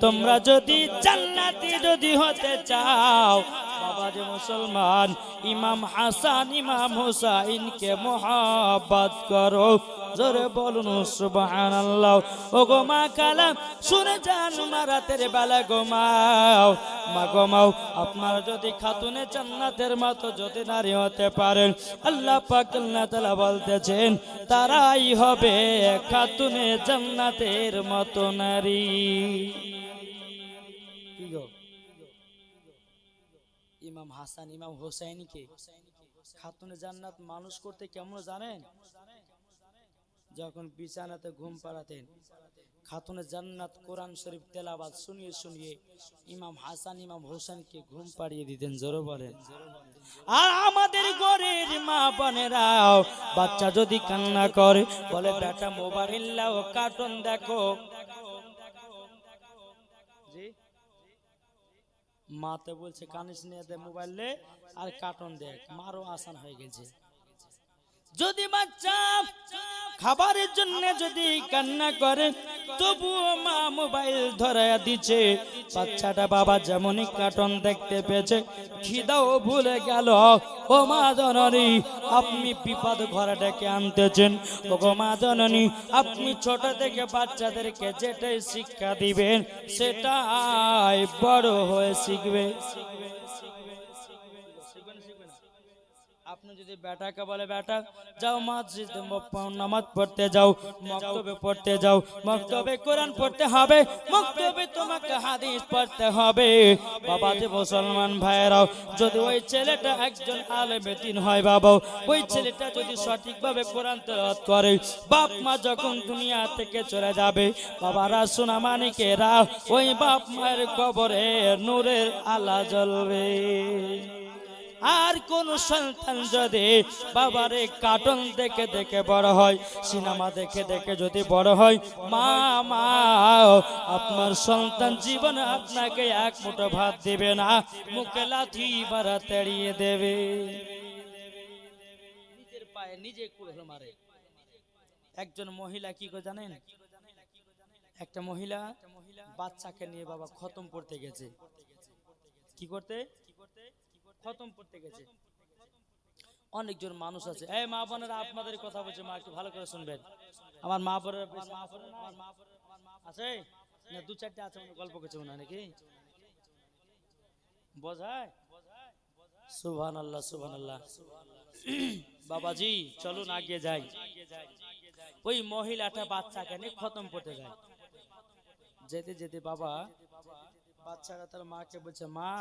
তোমরা যদি জান্নাতি যদি হতে চাও বাবা যে মুসলমান, ইমাম হাসান, ইমাম হুসাইনকে মোহাব্বত করো। জোরে বলুন সুবহান ও গো মা কালাম, শুনে যান মা রাতের বেলা গোমাও মা গোমাও আপনারা যদি খাতুনে জান্নাতের মতো যদি নারী হতে পারেন, আল্লাহ পাক বলতেছেন, তারাই হবে খাতুনে জান্নাতের মতো নারী। কি ইমাম হাসান, ইমাম হোসাইনকে খাতুনে জান্নাত মানুষ করতে কেমন জানেন? যখন বিছানাতে ঘুম পাড়াতেন, খাতুনে জান্নাত কোরআন শরীফ তেলাবাদ শুনিয়ে শুনিয়ে ইমাম হাসান, ইমাম হোসেনকে ঘুম পাড়িয়ে দিতেন, জোরে বলেন। আর আমাদের ঘরের মা বোনেরাও বাচ্চা যদি কান্না করে, বলে, বেটা, মোবাইল লাও কার্টুন দেখো। জি? মাতে বলছে, কানিস নিয়ে দে মোবাইলে আর কার্টুন দেখ। মারও আসান হয়ে গেছে। যদি বাচ্চা খাবারের জন্য যদি কান্না করে, তবুও মা মোবাইল ধরায়া দিচ্ছে। বাচ্চাটা বাবা যেমনই কার্টুন দেখতে পেয়েছে, খিদাও ভুলে গেল। ও মা জননী, আপনি বিপদ ঘরে ডেকে আনতেছেন। ও গো মা জননী, আপনি ছোট থেকে বাচ্চাদেরকে যেটাই শিক্ষা দিবেন, সেটাই বড় হয়ে শিখবে। যদি বলে যাও মসজিদে নামাজ পড়তে যাও, মক্তবে পড়তে যাও, মক্তবে কোরআন পড়তে হবে, মক্তবে তোমাকে হাদিস পড়তে হবে। বাবা যে মুসলমান ভাইয়েরাও, যদি ওই ছেলেটা একজন আলেমে দিন হয় বাবা, ওই ছেলেটা যদি সঠিকভাবে কোরআন তেলাওয়াত করে, বাপ মা যখন দুনিয়া থেকে চলে যাবে বাবারা সোনা মানিকেরা ওই বাপ মায়ের কবরে নূরের আলা জ্বলবে। আর কোন সন্তান যদি বাবারে কার্টুন দেখে দেখে বড় হয়, সিনেমা দেখে দেখে যদি বড় হয়, মা মা, আপনার সন্তান জীবনে আপনাকে এক মুঠো ভাত দেবে না, মুখে লাথি মারা তেড়িয়ে দেবে। নিজের পায়ে নিজে মারে। একজন মহিলা কি করে জানেন? একটা মহিলা বাচ্চাকে নিয়ে বাবা খতম পড়তে গেছে। কি করতে? খতম পড়তে গেছে। অনেকজন মানুষ আছে। এই মা বোনেরা, আপনাদের কথা বলছে, মা একটু ভালো করে শুনবেন। আমার মা বোনের আছে? না, দু চারটে আছে গল্প করছে মনে নাকি? বোঝায়? আল্লাহ আল্লাহ বাবাজি, চলুন আগে যাই। ওই মহিলাটা নিয়ে খতম করতে যায়। যেতে যেতে বাবা, বাচ্চারা তার মাকে বলছে, মা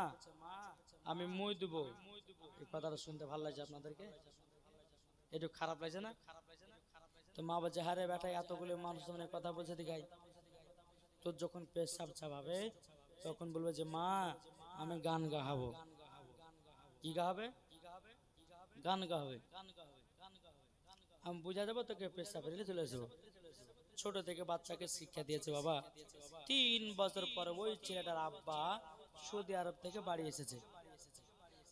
আমি মই দেবো। এই কথাটা শুনতে ভালো লাগছে আপনাদেরকে। একটু খারাপ লাগছে না? তো মা বলছে হারে বেটা, এতগুলো মানুষ মানে কথা বলছে দেখাই তোর যখন পেশাব চাপাবে, তখন বলবে যে, মা, আমি গান গাহাবো। কি গাহাবে? গান গাহাবে। আমি বুঝা যাব তোকে পেশাব ফেলে চলে আসব ছোট থেকে বাচ্চাকে শিক্ষা দিয়েছে বাবা। তিন বছর পরে ওই ছেলেটার আব্বা সৌদি আরব থেকে বাড়ি এসেছে।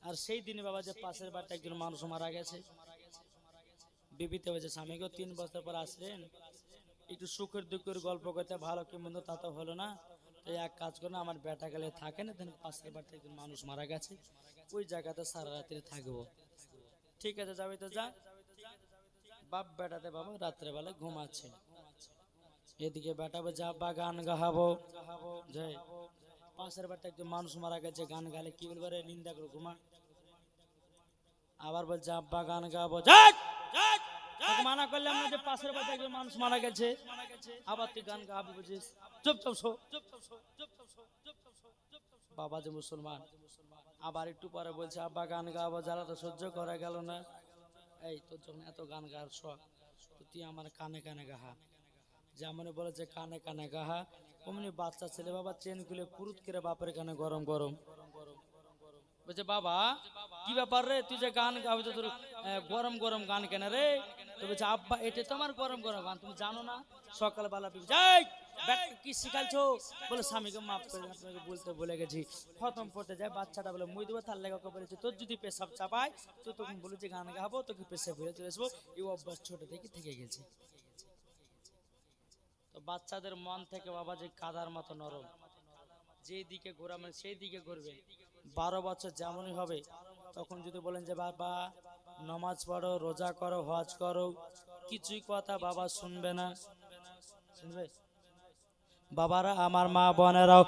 আর সেই দিনে বাবা যে পাশের বাড়িতে একজন মানুষ মারা গেছে, বিবিতে হয়েছে স্বামীকে তিন বছর পর আসলেন, একটু সুখের দুঃখের গল্প করতে ভালো কি মন্দ তা তো হলো না। তো এক কাজ করে আমার বেটা গেলে থাকে না then পাশের বাড়িতে একজন মানুষ মারা গেছে, ওই জায়গাতে সারা রাত্রি থাকব। ঠিক আছে, যাবি তো যা। বাপ বেটাতে বাবা রাত্রে বেলা ঘুমাচ্ছে। এদিকে বেটাবে যা বা গান গাহাবো। যে পাশের বাড়িতে একজন মানুষ মারা গেছে, গান গালে কি বলবে রে? নিন্দা করে ঘুমা আবার বলছে, আব্বা, গান গাবো। মানা করলাম না যে পাশের বাড়িতে একজন মানুষ মারা গেছে। আবার তুই গান গাবি বুঝিস? চুপ চুপ, শো। বাবা যে মুসলমান। আবার একটু পরে বলছে, আব্বা, গান গাবো যারা তো সহ্য করা গেল না। এই, তোর যখন এত গান গাওয়ার শখ। তুই আমার কানে কানে গাহা যেমন বলেছে, কানে কানে গাহা অমনি বাচ্চা ছেলে বাবা চেন খুলে পুরুত করে বাপের কানে গরম গরম। বলছে, বাবা, কি ব্যাপার রে? তুই যে গান গাবি তোর গরম গরম গান কেন রে? তো বলছে, আব্বা, এটা তো আমার গরম গরম গান, তুমি জানো না? সকালবেলা যাই কি শিখালছো বলে স্বামীকে মাফ করে, আপনাকে বলতে বলে গেছি। খতম পড়তে যায়, বাচ্চাটা বলে, মুই দেবো, তার লেখা বলেছে, তোর যদি পেশাব চাপায়, তো তখন বলে যে গান গাবো, তোকে পেশাব ফিরে চলে আসব। এই অভ্যাস ছোট থেকে থেকে গেছে। তো বাচ্চাদের মন থেকে বাবা যে কাদার মতো নরম। যেই দিকে ঘোরাবেন, সেই দিকে ঘুরবে বারো বছর যেমনই হবে, তখন যদি বলেন যে, বাবা, নমাজ পড়ো, রোজা করো, হজ করো, কিছুই কথা বাবা শুনবে না। শুনবে? বাবারা, আমার মা বোনেরাও,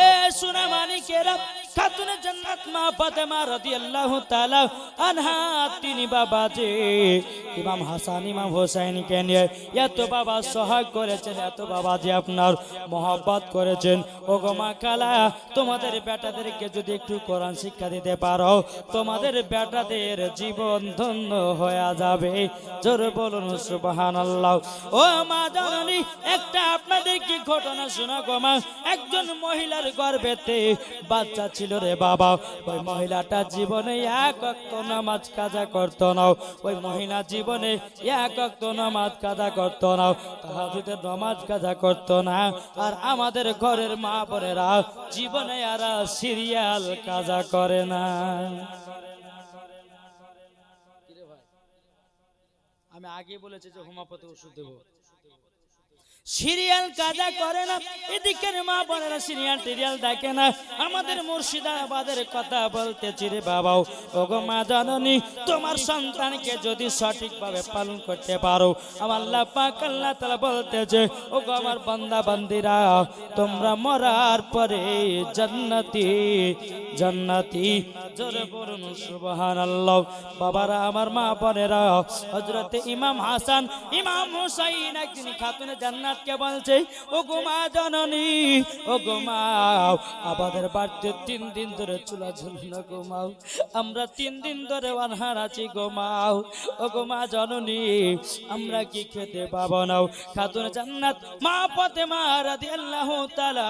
এ সোনা মানিকেরা খাতুনে জান্নাত মা ফাতেমা রাদিয়াল্লাহু তাআলা আনহা, তিনি বাবা যে ইমাম হাসান, ইমাম হোসেনকে নিয়ে এত বাবা সহায় করেছেন, এত বাবা যে আপনার মহব্বত করেছেন। ও গো মা কালা, তোমাদের বেটাদেরকে যদি একটু কোরআন শিক্ষা দিতে পারো, তোমাদের বেটাদের জীবন ধন্য হয়ে যাবে। জোর বলুন, সুবহানাল্লাহ। ও মা জননী, একটা আপনাদেরকে ঘটনা শোনা গো মা। একজন মহিলার গর্ভেতে বাচ্চা ছিল রে বাবা। ওই মহিলাটা জীবনে এক নামাজ কাজা করতো না। ওই মহিলা জীবনে এক অক্ত নমাজ কাজা করতো না, তাহাজুদের নমাজ কাজা করতো না। আর আমাদের ঘরের মা বোনেরা জীবনে আর সিরিয়াল কাজা করে না। আমি আগে বলেছি যে হোমাপতি ওষুধ দেবো। সিরিয়াল কাজা করে না। এদিকের মা বোনেরা সিরিয়াল টিরিয়াল দেখে না। আমাদের মুর্শিদাবাদের কথা বলতেছি রে বাবাও। ওগো মা জাননি, তোমার সন্তানকে যদি সঠিকভাবে পালন করতে পারো, আমার আল্লাহ পাক আল্লাহ তাআলা বলতেছে, ওগো আমার বান্দা বান্দিরা তোমরা মরার পরে জান্নাতি জান্নাতি। জোরে বলুন, সুবহানাল্লাহ। বাবারা, আমার মা বোনেরা, হযরতে ইমাম হাসান, ইমাম হুসাইন একদিন খাতুনে জান্নাতকে বলছে, ও গো মা জননী, ও গো মা, আমাদের বাড়িতে তিন দিন ধরে চুলা ঝুলনা ঘুমাও আমরা তিন দিন ধরে অনহার আছি ঘুমাও ও গো মা জননী, আমরা কি খেতে পাবো নাও খাতুন জান্নাত মা পথে মা রাদিয়াল্লাহু তাআলা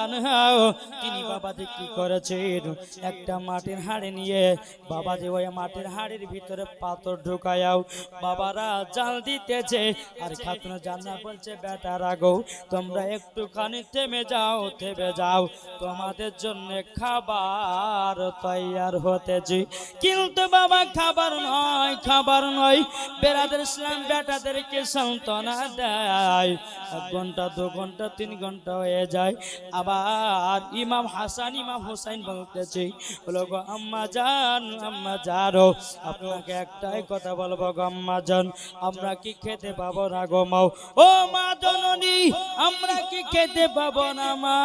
তিনি বাবাজি কি করেছেন? একটা মাটির হাড়ি নিয়ে বাবা যে ওই মাটির হাড়ির ভিতরে পাথর ঢুকায়াও বাবারা জাল দিতেছে। আর খাতুন জান্নাত বলছে, বেটা রাগো তোমরা একটুখানি থেমে যাও থেমে যাও। তোমাদের জন্য খাবার তৈয়ার হতেছে। কিন্তু বাবা, খাবার নয় খাবার নয়। বেড়াদের ইসলাম বেটাদেরকে সান্ত্বনা দেয়। এক ঘণ্টা, দু ঘণ্টা, তিন ঘণ্টা হয়ে যায়। আবার ইমাম হাসান, ইমাম হোসাইন বলতেছি, বলো গো আম্মা জান আম্মা জানো আপনাকে একটাই কথা বলব গো আম্মা জান আমরা কি খেতে পাবো না গো মাও ও মা জননী আমরা কি খেতে পাবো না, মা?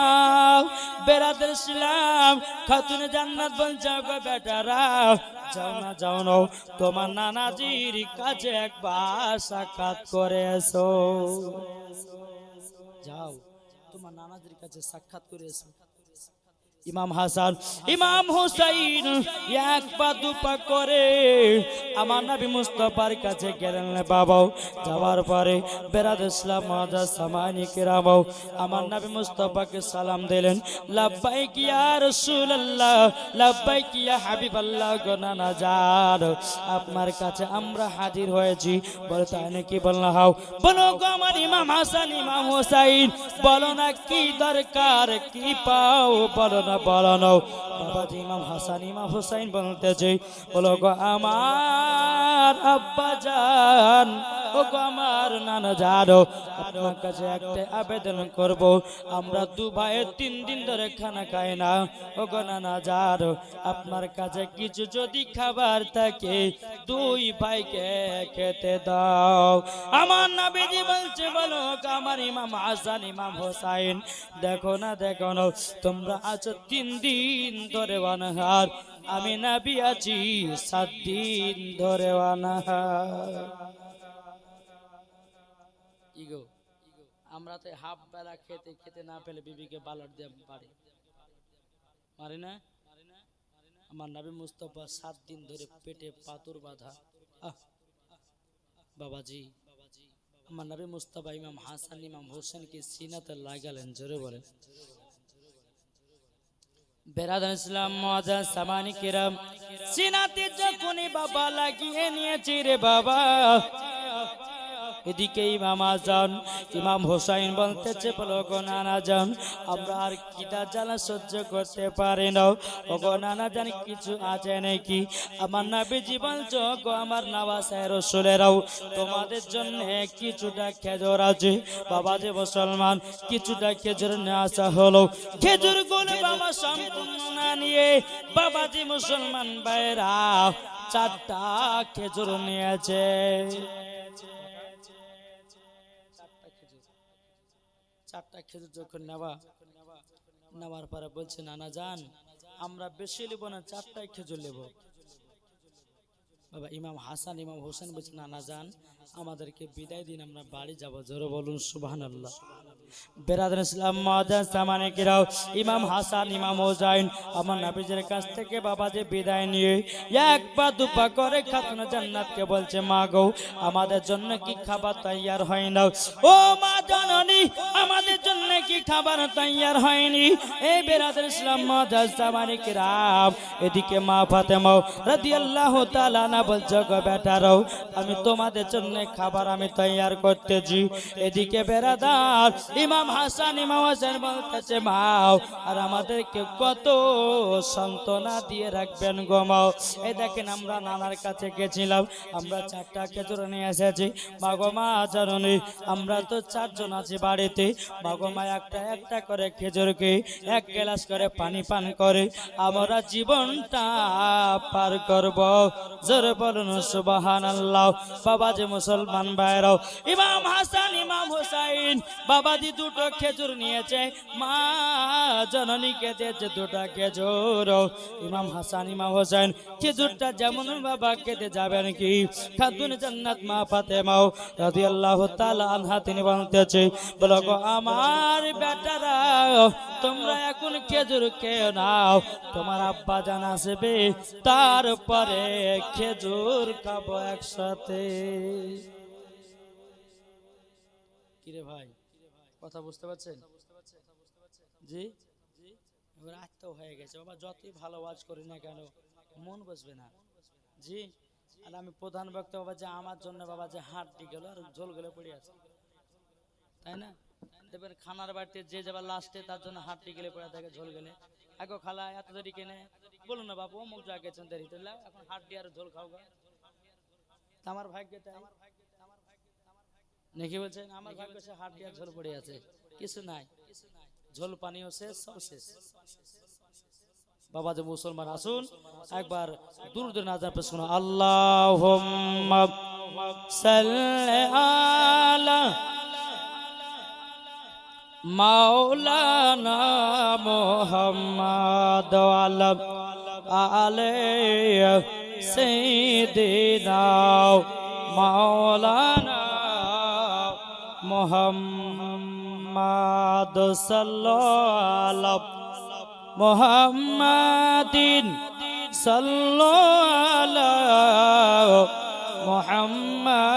বেড়াদের ছিলাম, খাতুন জান্নাত বলছে বেটারা, যাও না যাও না, তোমার নানাজির কাছে একবার সাক্ষাৎ করে এসো। যাও, তোমার নানাজির কাছে সাক্ষাৎ করে এসো। ইমাম হাসান, ইমাম হুসাইন, এক পা দুপা করে আমার নবী মুস্তফার কাছে গেলেন বাবাও। যাওয়ার পরে বেরাদ ইসলাম সামানি কেরামাও আমার নবী মুস্তফাকে সালাম দিলেন, লাব্বাইক ইয়া রাসূলুল্লাহ, লাব্বাইক ইয়া হাবিবাল্লাহ গোনানা যার আপনার কাছে আমরা হাজির হয়েছি। বলে তাই নাকি বললাম, হাও, বলো আমার ইমাম হাসান, ইমাম হুসাইন, বলো না কি দরকার, কি পাও, বলো না বলো না বাবাজি ইমাম হাসান ইমাম হুসাইন বলতেছে বলো গো আমার আব্বা জান ও আমার নানা জানো, আপনার কাছে একটা আবেদন করব। আমরা দু তিন দিন ধরে খানা খাই না। ও গো নানা জানো, আপনার কাছে কিছু যদি খাবার থাকে, দুই ভাইকে খেতে দাও। আমার নবীজি বলছে, বলো আমার ইমাম হাসান ইমাম হোসাইন, দেখো না দেখো না, তোমরা আছো তিন দিন ধরে অনাহার। আমি নাবি আছি, সাত দিন ধরে অনাহার। ইগো আমরা তো হাফ বেলা খেতে খেতে না পেলে বিবিকে বালট দিয়ে পারি মারি না? আমার নবী মুস্তফা সাত দিন ধরে পেটে পাতুর বাঁধা। বাবাজি, আমার নবী মুস্তফা ইমাম হাসান, ইমাম হোসেনকে সিনাতে লাগালেন, জোরে বলেন। ইসলাম মজা সামানি কিরাম, সিনাতে যখনই বাবা লাগিয়ে নিয়েছি রে বাবা এদিকে ইমাম আজান ইমাম হোসাইন বলতেছে, বলো গো নানা আমরা আর কিটা জ্বালা সহ্য করতে পারি না। ও নানা জান কিছু আছে নাকি? আমার নাবি জীবন যোগ আমার নাবাসায় রসুলেরাও তোমাদের জন্য কিছুটা খেজুর আছে। বাবা যে মুসলমান, কিছুটা খেজুর নিয়ে আসা হলো। খেজুরগুলো বাবা সম্পূর্ণ নিয়ে বাবাজি মুসলমান ভাইরা চারটা খেজুর নিয়েছে। চারটা খেজুর যখন নেওয়া, নেওয়ার পরে বলছে, নানা যান আমরা বেশি নেব না, চারটায় খেজুর নেব। বাবা, ইমাম হাসান, ইমাম হোসেন বলছে, নানা যান আমাদেরকে বিদায় দিন, আমরা বাড়ি যাব। জোরে বলুন সুবহান আল্লাহ বেরাদান ইসলাম মাদান সামানে কিরাও, ইমাম হাসান, ইমাম হোসাইন, আমার নাবিজের কাছ থেকে বাবা যে বিদায় নিয়ে এক পা দুপা করে খাতুন জান্নাতকে বলছে, মা গো, আমাদের জন্য কি খাবার তৈয়ার হয় না ও মা জননী, আমাদের জন্য কি খাবার তৈয়ার হয়নি? এই বেরাদান ইসলাম মাদান সামানে কিরাম, এদিকে মা ফাতেমাও রাদিয়াল্লাহু তাআলা না বলছো, গো বেটারাও, আমি তোমাদের জন্য খাবার আমি তৈয়ার করতেছি। এদিকে বেরাদার ইমাম হাসান ইমাম হাসান বলতেছে, মাও, আর আমাদেরকে কত সান্ত্বনা দিয়ে রাখবেন গো মাও এই দেখেন আমরা নানার কাছে গেছিলাম, আমরা চারটা খেজুর নিয়ে এসেছি। মা গো মা জানি আমরা তো চারজন আছি বাড়িতে। মা গো মা, একটা একটা করে খেজুরকে এক গ্লাস করে পানি পান করে আমরা জীবনটা পার করব। জোরে বলুন সুবাহান আল্লাহ বাবা যে মুসলমান ভাইরাও, ইমাম হাসান, ইমাম হুসাইন, বাবাজি দুটো খেজুর নিয়েছে, মা জননীকে দিয়েছে দুটো খেজুর। ইমাম হাসান, ইমাম হোসেন খেজুরটা যেমন বাবা খেতে যাবেন কি খাতুন জান্নাত মা ফাতেমাও রাদিয়াল্লাহু তাআলা আনহা, তিনি বলতেছে, বলো আমার বেটারা তোমরা এখন খেজুর খেয়ে নাও। তোমার আব্বা জান আসবে, তারপরে খেজুর খাব একসাথে। কিরে ভাই, কথা বুঝতে পারছেন? জি? আত্মাও হয়ে গেছে। বাবা, যতই ভালো ওয়াজ করি না কেন, মন বসবে না। জি? আর আমি প্রধান বক্তা, বাবা, যে আমার জন্য, বাবা, যে হাঁটটি গেল, আর ঝোল গেলে পড়ে আছে। তাই না? দেখবেন খানার বাড়িতে যে যাবার লাস্টে তার জন্য হাঁটটি গেলে পড়ে থাকে ঝোল গেলে। আগে খালা এত দেরি কেনে? বলুন না বাবু অমুক যা গেছেন দেরিতে লাও, এখন হাঁটটি আর ঝোল খাও গা। আমার ভাগ্যে তাই। নাকি বলছেন আমার ভাগ্য সে হাট দিয়ে ঝোল পড়ে আছে। কিছু নাই। ঝোল পানিও শেষ সব শেষ। বাবা যে মুসলমান আসুন। একবার দূর দূর নাজার পে শোনো। আল্লাহ আলা মাওলানা মোহাম্মদ আলম আলে সেদিনা মাওলানা মোহাম্মদ সাল্লাল্লাহ মোহাম্মদিন সাল্লাল্লাহ মোহাম্মদ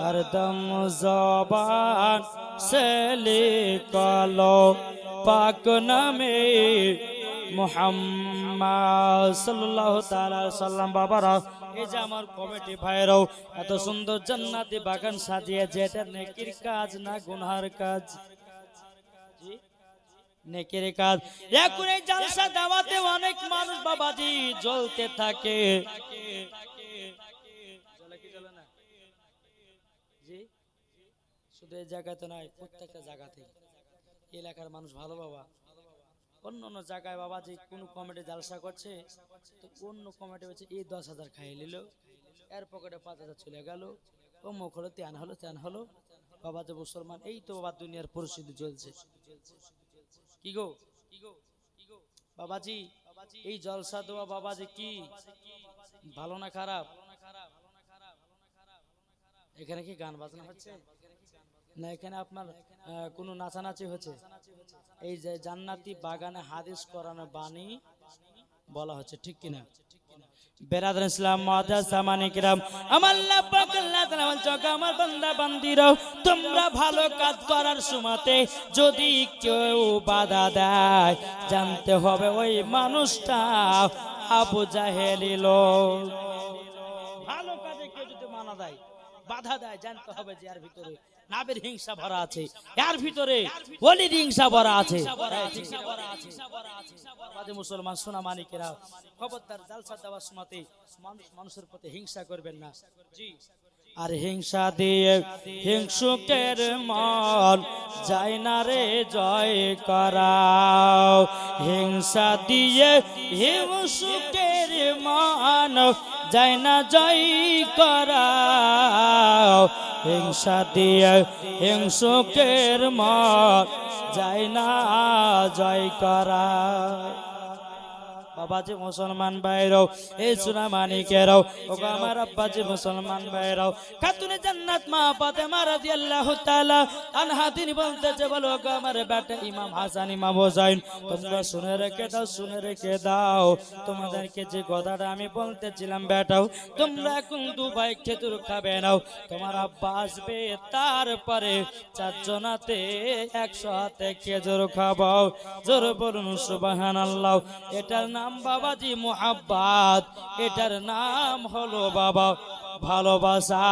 হরদম জবান সে লিখলো পাক নামে এত সুন্দর বাগান কাজ না কাজ? নেকের কাজ। অনেক মানুষ বাবাজি জ্বলতে থাকে জ্বলে কি জ্বলে না? জি শুধু এই জায়গাতে নয়, প্রত্যেকটা জায়গাতে এলাকার মানুষ ভালো বাবা। অন্য অন্য জায়গায় বাবা যে কোন কমিটি জালসা করছে, তো অন্য কমিটি হচ্ছে এই দশ হাজার খাইয়ে নিল। এর পকেটে পাঁচ হাজার চলে গেল। অমুক হলো, ত্যান হলো ত্যান হলো। বাবা যে মুসলমান, এই তো বাবা দুনিয়ার পরিস্থিতি চলছে। কি গো? বাবাজি, এই জলসা দেওয়া বাবাজি কি? ভালো না খারাপ? এখানে কি গান বাজনা হচ্ছে? না, এখানে আপনার কোনো নাচানাচি হচ্ছে? এই যে জান্নাতি বাগানে হাদিস করানো বাণী বলা হচ্ছে, ঠিক কিনা? জানতে হবে ওই মানুষটা আবু জাহেলি লোক। ভালো কাজে কেউ যদি মানা দেয়, বাধা দেয়, জানতে হবে যে এর ভিতরে নাবের হিংসা ভরা আছে। এর ভিতরে অলির হিংসা ভরা আছে। মুসলমান, সোনা মানিকেরা খবরদার জালসা দেওয়ার সময়তে মানুষ মানুষের প্রতি হিংসা করবেন না। আর হিংসা দিয়ে হিংসুকের মন যায় না রে জয় করাও। হিংসা দিয়ে হিংসুকের মন যায় না জয় করাও। হিংসা দিয়ে হিংসুকের মত যায় না জয় করা। বাবাজি মুসলমান ভাইরাও এই সুনা মানিকেরাও ওগো আমার আব্বাজি মুসলমান ভাইরাও খাতুনে জান্নাত মা ফাতেমা রাদিয়াল্লাহু তাআলা আনহা তিনি বলতেছে, বলো ওগো আমার বেটা ইমাম হাসান, ইমাম হোসেন তোমরা শুনে রেখে দাও, শুনে রেখে দাও। তোমাদেরকে যে কথাটা আমি বলতেছিলাম বেটাও, তোমরা এখন দুবাই খেতুর খাবে নাও তোমার আব্বা আসবে তারপরে চারজনাতে হাতে খেজুর খাবাও জোর বলুন সুবাহান আল্লাহ এটার নাম বাবাজি মোহাব্বাত, এটার নাম হলো বাবা। ভালোবাসা,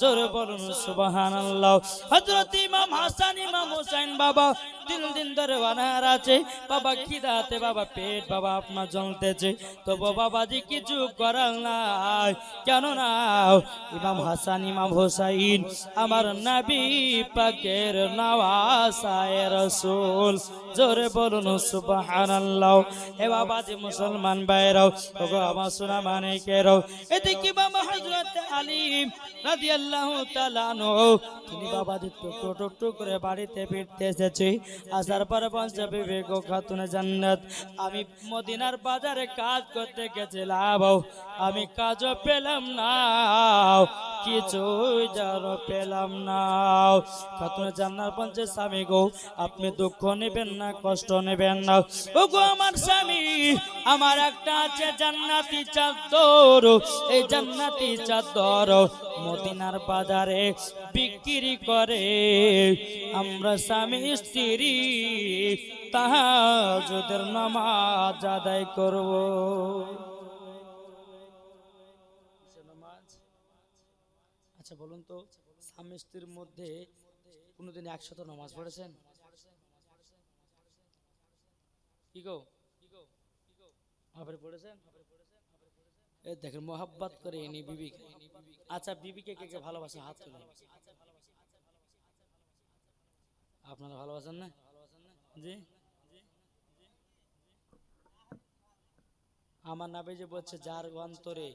জোরে বলুন সুবাহান আল্লাহ হজরত ইমাম হাসান, ইমাম হোসেন বাবা তিন দিন ধরে অনাহার আছে। বাবা খিদাতে, বাবা পেট, বাবা আপনার জ্বলতেছে। তো বাবাজি কিছু করার নাই। কেন না ইমাম হাসান, ইমাম হোসাইন আমার নবী পাকের নওয়াসায় রসুল। জোরে বলুন, সুবহানাল্লাহ। হে বাবাজি মুসলমান ভাইরাও, ওগো আমার সোনা মানে কেরাও এদিকে বাবা হযরত আলী রাদিয়াল্লাহু তাআলা আনহু, তিনি বাবাজি টুক টুক টুক করে বাড়িতে ফিরতে এসেছে। আসার পরে পঞ্চে বিবেক, খাতুনে জান্নাত, আমি মদিনার বাজারে কাজ করতে গেছিলাম। আমি কাজও পেলাম না, কিছুই যেন পেলাম না। খাতুনে জান্নার পঞ্চে স্বামী গো, আপনি দুঃখ নেবেন না, কষ্ট নেবেন না। ও গো আমার স্বামী, আমার একটা আছে জান্নাতি চাদর। এই জান্নাতি চাদর মদিনার বাজারে বিক্রি করে। আমরা স্বামী, স্ত্রী, তাহাজুদের নামাজ আদায় করব। আচ্ছা বলুন তো, স্বামী, স্ত্রীর মধ্যে কোনোদিন একসাথে নামাজ পড়েছেন? কি গো? আপনি পড়েছেন? দেখেন, মোহাব্বত করে ইনি বিবিকে। আচ্ছা বিবিকে কে কে ভালোবাসে? হাত তুলে। আপনারা ভালোবাসেন না? জি? আমার নাবে যে বলছে, যার অন্তরে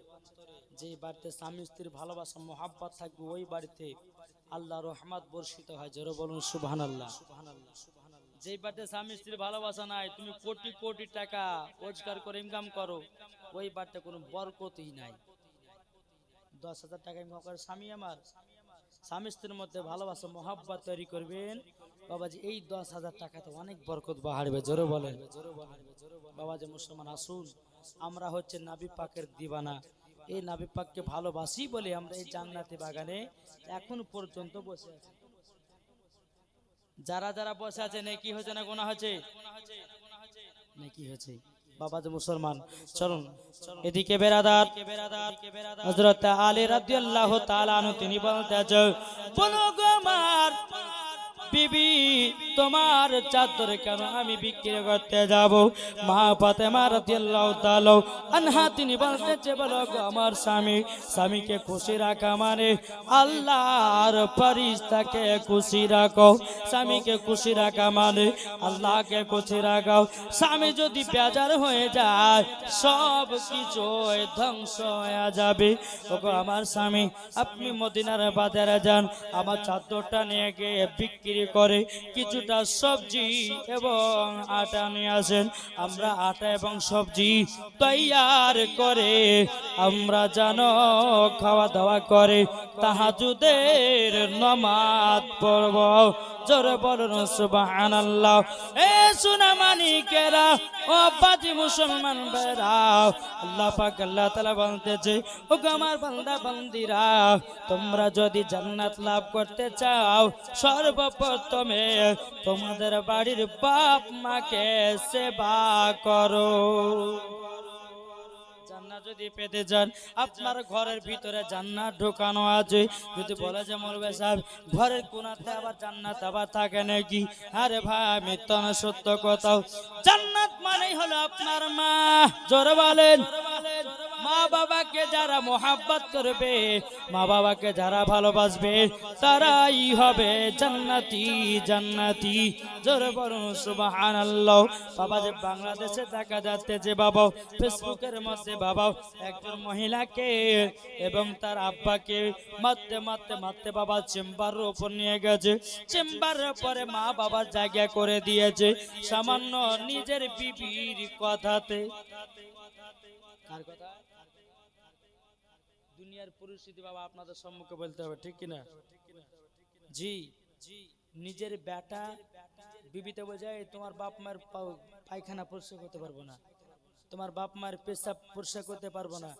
যে বাড়িতে স্বামী স্ত্রীর ভালোবাসা, মোহাব্বত থাকবে, ওই বাড়িতে আল্লাহ রহমত বর্ষিত হয়। জোরে বলুন সুবহান আল্লাহ যে বাড়িতে স্বামী স্ত্রীর ভালোবাসা নাই, তুমি কোটি কোটি টাকা রোজগার করে ইনকাম করো, ওই বাড়িতে কোনো বরকতই নাই। দশ হাজার টাকা ইনকাম করে স্বামী আমার। স্বামী স্ত্রীর মধ্যে ভালোবাসা, মোহাব্বত তৈরি করবেন। বাবাজি, এই দশ হাজার টাকাতে অনেক বরকত বাড়বে, জোরে বলেন। বাবাজি, মুসলমান, আসুন। আমরা হচ্ছে নাবি পাকের দিবানা। এই নাবি পাককে ভালোবাসি বলে আমরা এই জান্নাতি বাগানে এখন পর্যন্ত বসে আছি। যারা যারা বসে আছে, নেকি হয়েছে না গোনা হয়েছে? নেকি হয়েছে। বাবা যে মুসলমান, চলুন, এদিকে বেরাদার, হযরত আলী রাদিয়াল্লাহু তাআলা তিনি বলতেছে বলো গো আমার বিবি তোমার চাদর কেন আমি বিক্রি করতে যাব? মা ফাতেমা রাদিয়াল্লাহু তাআলা আনহা, তিনি বলতেছে বলো আমার স্বামী, স্বামীকে খুশি রাখা মানে আল্লাহর ফেরেশতাকে খুশি রাখো। স্বামীকে খুশি রাখা মানে আল্লাহকে খুশি রাখাও স্বামী যদি বেজার হয়ে যায়, সব কিছু ধ্বংস হয়ে যাবে। ওগো আমার স্বামী, আপনি মদিনার বাজারে যান, আমার চাদরটা নিয়ে গিয়ে বিক্রি করে কিছু কিছুটা সবজি এবং আটা নিয়ে আসেন। আমরা আটা এবং সবজি তৈয়ার করে, আমরা যেন খাওয়া দাওয়া করে। তাহাজুদের নমাজ পড়ব। জোরে বলুন, সুবহানাল্লাহ। এ সোনা মানিকেরা ও বাজি মুসলমান বেরা আল্লাহ পাক আল্লাহ তাআলা বলতেছে ও গো আমার বান্দা বান্দিরা, তোমরা যদি জান্নাত লাভ করতে চাও, সর্বপ্রথমে তোমাদের বাড়ির বাপ মাকে সেবা করো। যদি পেতে চান, আপনার ঘরের ভিতরে জান্নাত ঢোকানো আছে। যদি বলে যে মৌলবে সাহেব, ঘরের কোনাতে আবার জান্নাত আবার থাকে নাকি? আরে ভাই মিথ্যা না সত্য কথাও জান্নাত মানেই হলো আপনার মা। জোরে বলেন। মা বাবাকে যারা মোহাব্বত করবে, মা বাবাকে যারা ভালোবাসবে, তারাই হবে জান্নাতি জান্নাতি। জোরে বলুন, সুবহানাল্লাহ। বাবা যে বাংলাদেশে দেখা যাচ্ছে যে বাবা, ফেসবুকের মধ্যে বাবা একজন মহিলাকে এবং তার আব্বাকে মারতে মারতে মারতে বাবা চেম্বারের উপর নিয়ে গেছে। চেম্বারের পরে মা বাবার জায়গা করে দিয়েছে সামান্য নিজের বিবির কথাতে। দুনিয়ার পরিস্থিতি বাবা আপনাদের সম্মুখে বলতে হবে, ঠিক কিনা? জি জি নিজের বেটা বিবিতে বোঝায় তোমার বাপ মায়ের পায়খানা পরিষ্কার করতে পারব না। তোমার বাপ মায়ের পেশাব পরিষ্কার করতে পারব না,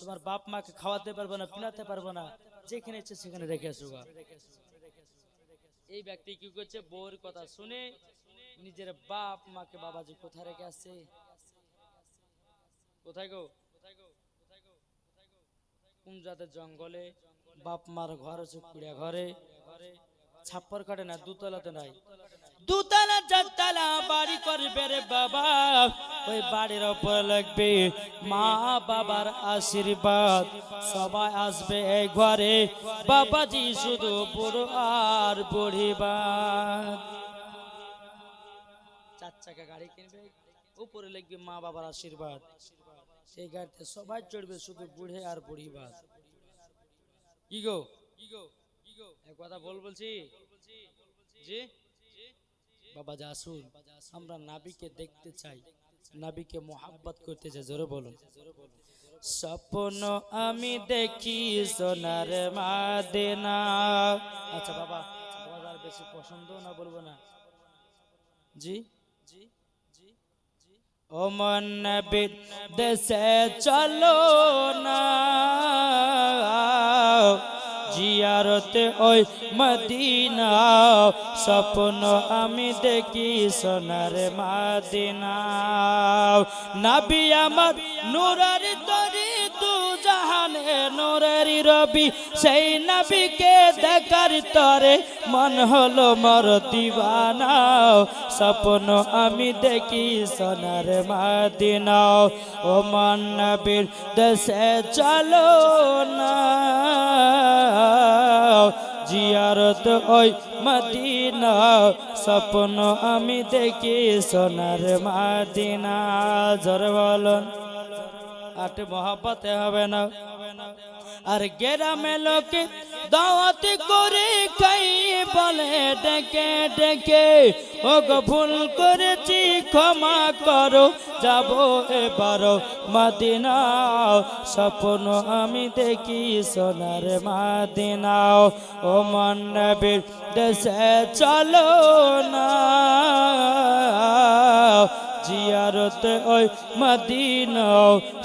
তোমার বাপ মাকে খাওয়াতে পারব না, পিলাতে পারব না, যেখানে ইচ্ছে সেখানে রেখে আসো এই ব্যক্তি কি করছে? বউর কথা শুনে নিজের বাপ মাকে বাবাজি কোথায় রেখে আসছে? কোথায় গো? কোন জাতের জঙ্গলে? বাপ মার ঘর আছে কুড়িয়া ঘরে ছাপ্পর কাটে না দুতলাতে নাই। দুতলা চারতলা বাড়ি করবে রে বাবা। ওই বাড়ির ওপর লাগবে মা বাবার আশীর্বাদ। সবাই আসবে এই ঘরে। বাবাজি শুধু বুড়ো আর বুড়িবাদ চার চাকা গাড়ি কিনবে উপরে লিখবে মা বাবার আশীর্বাদ। সেই গাড়িতে সবাই চড়বে শুধু বুড়ে আর বুড়ি বাদ কি গো কি গো? এক কথা বল বলছি। জি। বাবা আসুন আমরা নাবিকে দেখতে চাই। নাবিকে মোহাব্বত করতে চাই, জোরে বলুন। স্বপ্ন আমি দেখি সোনার মাদেনা। আচ্ছা বাবা বাবা বেশি পছন্দ না বলব না। জি। জি জি ও মন নবীর দেশে চলো না। জিয়ারতে ওই মদিনা স্বপ্ন আমি দেখি সোনার মাদিনা। নাবি আমার নুরারি তরি নুরের রবি, সেই নবীকে দেখার তরে মন হলো মর দিবানা। স্বপ্ন আমি দেখি সোনার মাদিনা। ও মন নবীর দেশে চলো না। জিয়ারত ওই মদিনা। স্বপ্ন আমি দেখি সোনার মাদিনা। জর বলুন। আট মহাপতে হবে না। আর গেরামে লোকে দাওয়াত করে খাই বলে ডেকে ডেকে ও ভুল করেছি, ক্ষমা করো, যাব এবার মদিনা স্বপ্ন আমি দেখি সোনার মাদিনা ও মন নবীর দেশে চলো না। জিয়ারত ওই মদিনা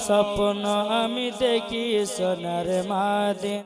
স্বপ্ন আমি দেখি সোনার মাদিনা।